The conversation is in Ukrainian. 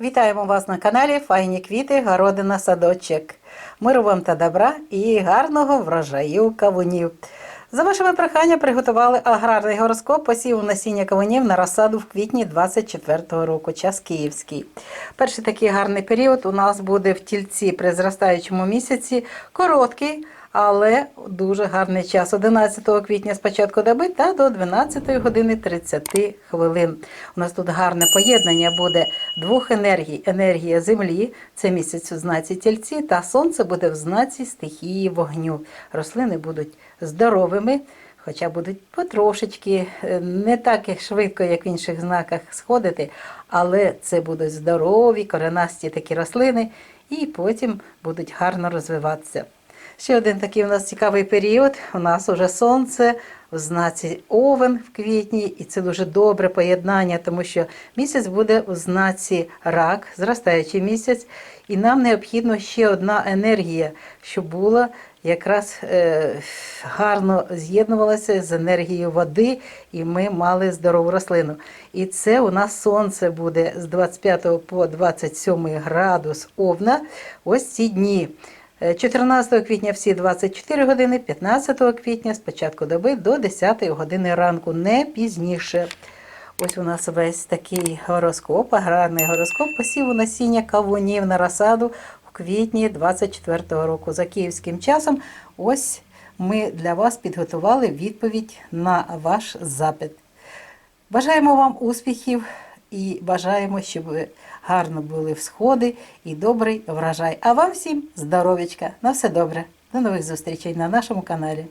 Вітаємо вас на каналі Файні квіти, городина, садочок. Миру вам та добра і гарного врожаю кавунів. За вашими прохання приготували аграрний гороскоп посіву насіння кавунів на розсаду в квітні 24-го року, час київський. Перший такий гарний період у нас буде в тільці при зростаючому місяці, короткий, але дуже гарний час 11 квітня з початку доби та до 12 години 30 хвилин. У нас тут гарне поєднання буде двох енергій. Енергія землі, це місяць у знаці тільці, та сонце буде в знаці стихії вогню. Рослини будуть здоровими, хоча будуть потрошечки, е, не так швидко, як в інших знаках сходити, але це будуть здорові, коренасті такі рослини, і потім будуть гарно розвиватися. Ще один такий у нас цікавий період. У нас уже сонце в знаці Овен в квітні, і це дуже добре поєднання, тому що місяць буде у знаці рак, зростаючий місяць, і нам необхідно ще одна енергія, щоб була якраз е, гарно з'єднувалася з енергією води, і ми мали здорову рослину. І це у нас сонце буде з 25 по 27 градус Овна. Ось ці дні. Е, 14 квітня всі 24 години, 15 квітня з початку доби до 10 години ранку, не пізніше. Ось у нас весь такий гороскоп, аграрний гороскоп посіву насіння кавунів на розсаду в квітні 24 року. За київським часом ось ми для вас підготували відповідь на ваш запит. Бажаємо вам успіхів і бажаємо, щоб гарно були всходи і добрий врожай. А вам всім здоров'ячка. На все добре. До нових зустрічей на нашому каналі.